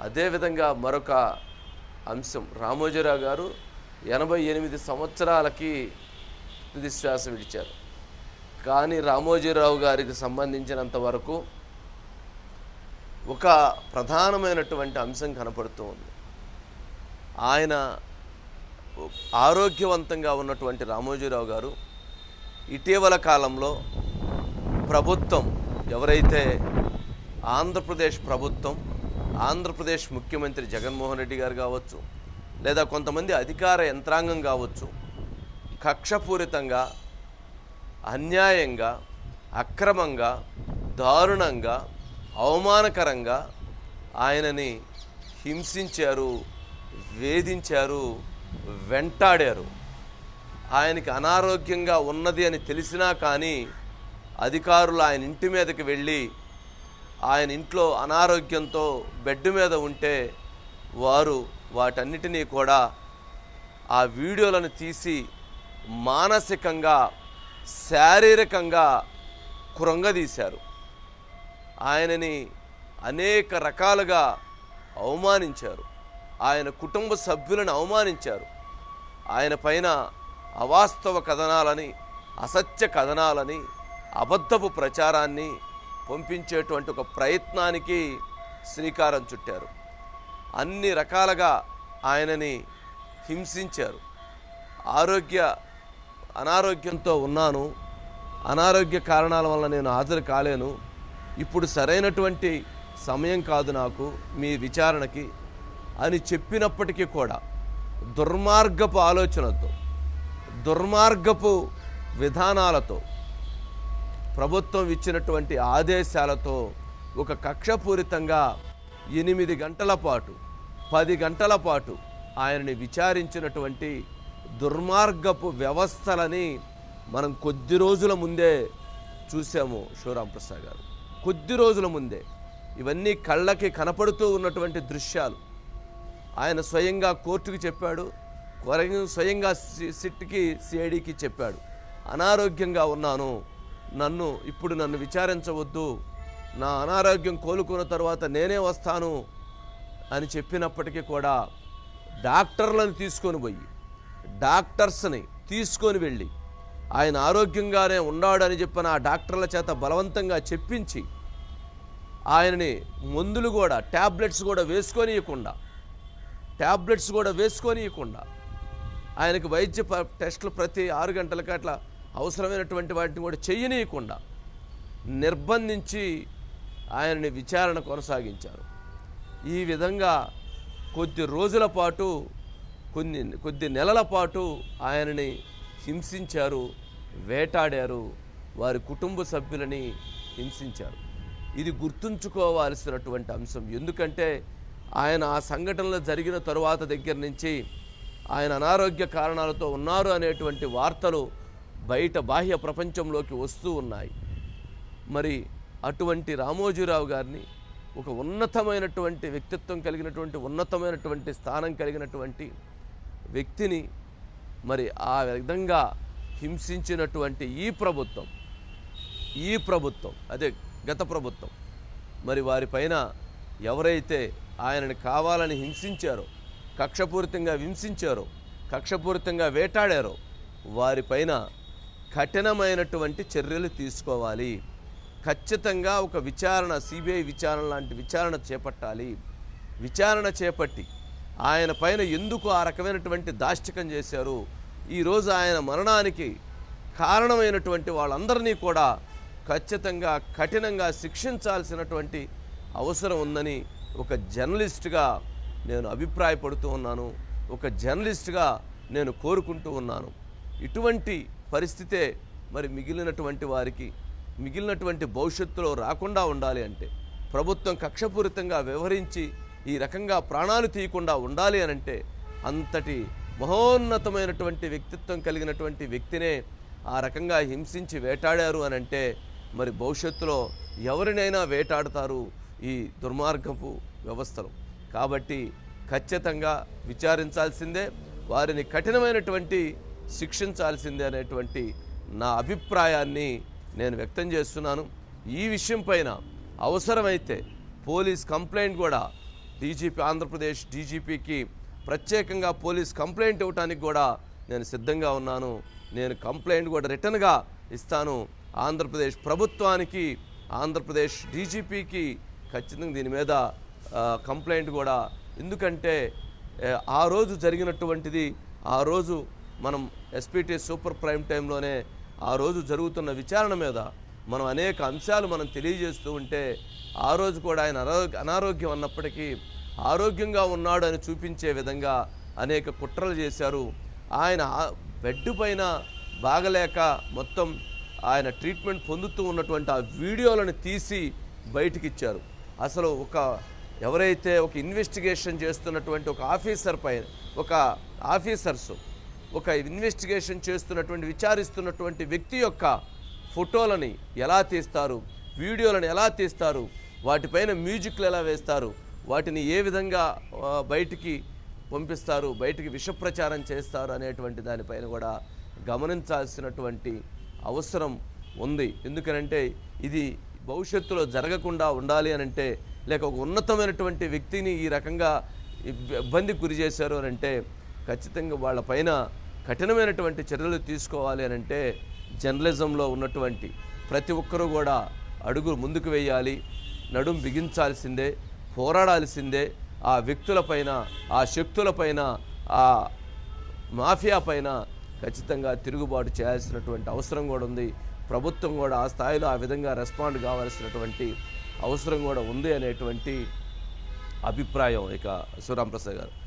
అదేవిధంగా మరొక అంశం. రామోజీరావు గారు ఎనభై ఎనిమిది సంవత్సరాలకి తుదిశ్వాస విడిచారు కానీ రామోజీరావు గారికి సంబంధించినంత వరకు ఒక ప్రధానమైనటువంటి అంశం కనపడుతూ ఉంది. ఆయన ఆరోగ్యవంతంగా ఉన్నటువంటి రామోజీరావు గారు ఇటీవల కాలంలో ప్రభుత్వం ఎవరైతే ఆంధ్రప్రదేశ్ ప్రభుత్వం ఆంధ్రప్రదేశ్ ముఖ్యమంత్రి జగన్మోహన్ రెడ్డి గారు కావచ్చు లేదా కొంతమంది అధికార యంత్రాంగం కావచ్చు కక్షపూరితంగా అన్యాయంగా అక్రమంగా దారుణంగా అవమానకరంగా ఆయనని హింసించారు వేధించారు వెంటాడారు. ఆయనకి అనారోగ్యంగా ఉన్నది అని తెలిసినా కానీ అధికారులు ఆయన ఇంటి మీదకి వెళ్ళి ఆయన ఇంట్లో అనారోగ్యంతో బెడ్ మీద ఉంటే వారు వాటన్నిటినీ కూడా ఆ వీడియోలను తీసి మానసికంగా శారీరకంగా కృంగదీశారు. ఆయనని అనేక రకాలుగా అవమానించారు. ఆయన కుటుంబ సభ్యులను అవమానించారు. ఆయన పైన అవాస్తవ కథనాలని అసత్య కథనాలని అబద్ధపు ప్రచారాన్ని పంపించేటువంటి ఒక ప్రయత్నానికి శ్రీకారం చుట్టారు. అన్ని రకాలుగా ఆయనని హింసించారు. ఆరోగ్య అనారోగ్యంతో ఉన్నాను. అనారోగ్య కారణాల వల్ల నేను హాజరు కాలేను. ఇప్పుడు సరైనటువంటి సమయం కాదు నాకు మీ విచారణకి అని చెప్పినప్పటికీ కూడా దుర్మార్గపు ఆలోచనతో దుర్మార్గపు విధానాలతో ప్రభుత్వం ఇచ్చినటువంటి ఆదేశాలతో ఒక కక్షపూరితంగా ఎనిమిది గంటల పాటు పది గంటల పాటు ఆయనని విచారించినటువంటి దుర్మార్గపు వ్యవస్థలని మనం కొద్ది రోజుల ముందే చూసాము శివరాం ప్రసాద్ గారు. కొద్ది రోజుల ముందే. ఇవన్నీ కళ్ళకి కనపడుతూ ఉన్నటువంటి దృశ్యాలు. ఆయన స్వయంగా కోర్టుకి చెప్పాడు స్వయంగా సి- సిట్కి సిఐడికి చెప్పాడు. అనారోగ్యంగా ఉన్నాను నన్ను ఇప్పుడు నన్ను విచారించవద్దు. నా అనారోగ్యం కోలుకున్న తర్వాత నేనే వస్తాను అని చెప్పినప్పటికీ కూడా డాక్టర్లను తీసుకొని పోయి డాక్టర్స్ని తీసుకొని వెళ్ళి ఆయన ఆరోగ్యంగానే ఉన్నాడని చెప్పిన ఆ డాక్టర్ల చేత బలవంతంగా చెప్పించి ఆయనని మందులు కూడా ట్యాబ్లెట్స్ కూడా వేసుకొనియకుండా ట్యాబ్లెట్స్ కూడా వేసుకొనియకుండా ఆయనకు వైద్య టెస్టులు ప్రతి ఆరు గంటలకి అట్లా అవసరమైనటువంటి వాటిని కూడా చేయనీయకుండా నిర్బంధించి ఆయనని విచారణ కొనసాగించారు. ఈ విధంగా కొద్ది రోజుల పాటు కొన్ని కొద్ది నెలల పాటు ఆయనని హింసించారు వేటాడారు వారి కుటుంబ సభ్యులని హింసించారు. ఇది గుర్తుంచుకోవాల్సినటువంటి అంశం. ఎందుకంటే ఆయన ఆ సంఘటనలు జరిగిన తరువాత దగ్గర నుంచి ఆయన అనారోగ్య కారణాలతో ఉన్నారు అనేటువంటి వార్తలు బయట బాహ్య ప్రపంచంలోకి వస్తూ ఉన్నాయి. మరి అటువంటి రామోజీరావు గారిని ఒక ఉన్నతమైనటువంటి వ్యక్తిత్వం కలిగినటువంటి ఉన్నతమైనటువంటి స్థానం కలిగినటువంటి వ్యక్తిని మరి ఆ విధంగా హింసించినటువంటి ఈ ప్రభుత్వం ఈ ప్రభుత్వం అదే గత ప్రభుత్వం మరి వారిపైన ఎవరైతే ఆయనని కావాలని హింసించారో కక్షపూరితంగా హింసించారో కక్షపూరితంగా వేటాడారో వారిపైన కఠినమైనటువంటి చర్యలు తీసుకోవాలి. ఖచ్చితంగా ఒక విచారణ సిబిఐ విచారణ లాంటి విచారణ చేపట్టాలి. విచారణ చేపట్టి ఆయన పైన ఎందుకు ఆ రకమైనటువంటి దాష్టికం చేశారు? ఈరోజు ఆయన మరణానికి కారణమైనటువంటి వాళ్ళందరినీ కూడా ఖచ్చితంగా కఠినంగా శిక్షించాల్సినటువంటి అవసరం ఉందని ఒక జర్నలిస్ట్గా నేను అభిప్రాయపడుతూ ఉన్నాను. ఒక జర్నలిస్ట్గా నేను కోరుకుంటూ ఉన్నాను. ఇటువంటి పరిస్థితే మరి మిగిలినటువంటి వారికి మిగిలినటువంటి భవిష్యత్తులో రాకుండా ఉండాలి అంటే ప్రభుత్వం కక్షపూరితంగా వ్యవహరించి ఈ రకంగా ప్రాణాలు తీయకుండా ఉండాలి అని అంటే అంతటి మహోన్నతమైనటువంటి వ్యక్తిత్వం కలిగినటువంటి వ్యక్తినే ఆ రకంగా హింసించి వేటాడారు అని అంటే మరి భవిష్యత్తులో ఎవరినైనా వేటాడతారు ఈ దుర్మార్గపు వ్యవస్థలు. కాబట్టి ఖచ్చితంగా విచారించాల్సిందే. వారిని కఠినమైనటువంటి శిక్షించాల్సిందే అనేటువంటి నా అభిప్రాయాన్ని నేను వ్యక్తం చేస్తున్నాను. ఈ విషయం పైన అవసరమైతే పోలీస్ కంప్లైంట్ కూడా డీజీపీ ఆంధ్రప్రదేశ్ డీజీపీకి ప్రత్యేకంగా పోలీస్ కంప్లైంట్ ఇవ్వడానికి కూడా నేను సిద్ధంగా ఉన్నాను. నేను కంప్లైంట్ కూడా రిటర్న్గా ఇస్తాను. ఆంధ్రప్రదేశ్ ప్రభుత్వానికి ఆంధ్రప్రదేశ్ డీజీపీకి ఖచ్చితంగా దీని మీద కంప్లైంట్ కూడా. ఎందుకంటే ఆ రోజు జరిగినటువంటిది ఆ రోజు మనం ఎస్పీటీ సూపర్ ప్రైమ్ టైంలోనే ఆ రోజు జరుగుతున్న విచారణ మీద మనం అనేక అంశాలు మనం తెలియజేస్తూ ఉంటే ఆ రోజు కూడా ఆయన అనారోగ్య అనారోగ్యం అన్నప్పటికీ ఆరోగ్యంగా ఉన్నాడు అని చూపించే విధంగా అనేక కుట్రలు చేశారు. ఆయన బెడ్ పైన బాగలేక మొత్తం ఆయన ట్రీట్మెంట్ పొందుతూ ఉన్నటువంటి ఆ వీడియోలను తీసి బయటికిచ్చారు. అసలు ఒక ఎవరైతే ఒక ఇన్వెస్టిగేషన్ చేస్తున్నటువంటి ఒక ఆఫీసర్ పైన ఒక ఆఫీసర్స్ ఒక ఇన్వెస్టిగేషన్ చేస్తున్నటువంటి విచారిస్తున్నటువంటి వ్యక్తి యొక్క ఫోటోలని ఎలా తీస్తారు? వీడియోలను ఎలా తీస్తారు? వాటిపైన మ్యూజిక్లు ఎలా వేస్తారు? వాటిని ఏ విధంగా బయటికి పంపిస్తారు? బయటికి విషప్రచారం చేస్తారు అనేటువంటి దానిపైన కూడా గమనించాల్సినటువంటి అవసరం ఉంది. ఎందుకనంటే ఇది భవిష్యత్తులో జరగకుండా ఉండాలి అని అంటే లేక ఒక ఉన్నతమైనటువంటి వ్యక్తిని ఈ రకంగా ఇబ్బందికి గురి చేశారు అని అంటే ఖచ్చితంగా వాళ్ళపైన కఠినమైనటువంటి చర్యలు తీసుకోవాలి అని అంటే జర్నలిజంలో ఉన్నటువంటి ప్రతి ఒక్కరూ కూడా అడుగు ముందుకు వేయాలి నడుం బిగించాల్సిందే పోరాడాల్సిందే ఆ వ్యక్తులపైన ఆ శక్తులపైన ఆ మాఫియా పైన ఖచ్చితంగా తిరుగుబాటు చేయాల్సినటువంటి అవసరం కూడా ఉంది. ప్రభుత్వం కూడా ఆ స్థాయిలో ఆ విధంగా రెస్పాండ్ కావాల్సినటువంటి అవసరం కూడా ఉంది అనేటువంటి అభిప్రాయం ఇక శివరాంప్రసాద్ గారు.